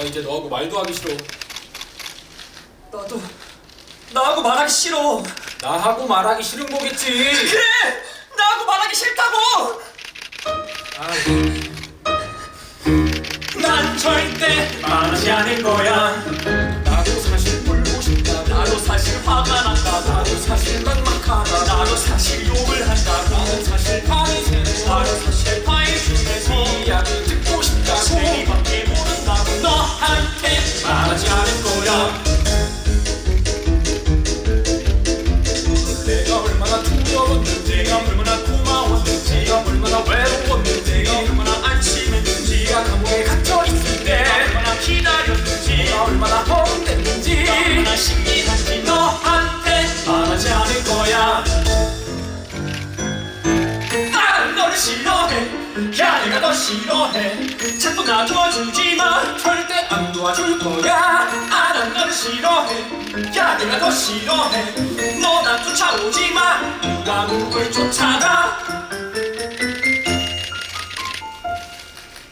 나 이제 너하고 말도 하기 싫어. 나도 나하고 말하기 싫어. 나하고 말하기 싫은 거겠지. 그래, 나하고 말하기 싫다고. 아, 난 절대 말하지 않을 거야. 야 내가 너 싫어해. 자꾸 놔둬주지 마. 절대 안 도와줄 거야. 아, 난 너를 싫어해. 야, 내가 더 싫어해. 너 나 쫓아오지 마. 누가 누굴 쫓아가.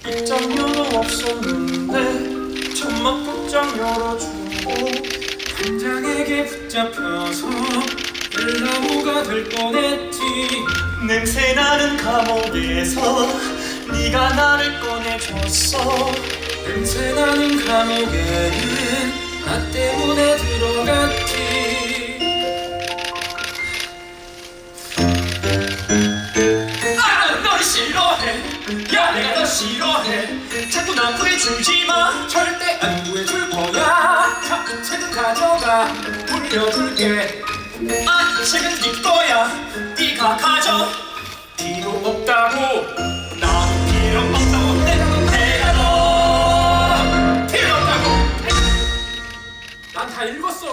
입장료도 없었는데 천막 극장 열어주고 당장에게 붙잡혀서 될 뻔했지. 냄새나는 감옥에서 네가 나를 꺼내줬어 냄새나는 감옥에는 나 때문에 들어갔지. 아, 난 너를 싫어해. 야, 내가 더 싫어해. 자꾸 나 구해주지 마. 절대 안 구해줄 거야. 자꾸 책은 가져가. 돌려줄게. 아, 책은 네 거야. 네가 가져. 필요 없다고. 나도 필요 없다고 내가 내가 너 필요 없다고 난 다 읽었어.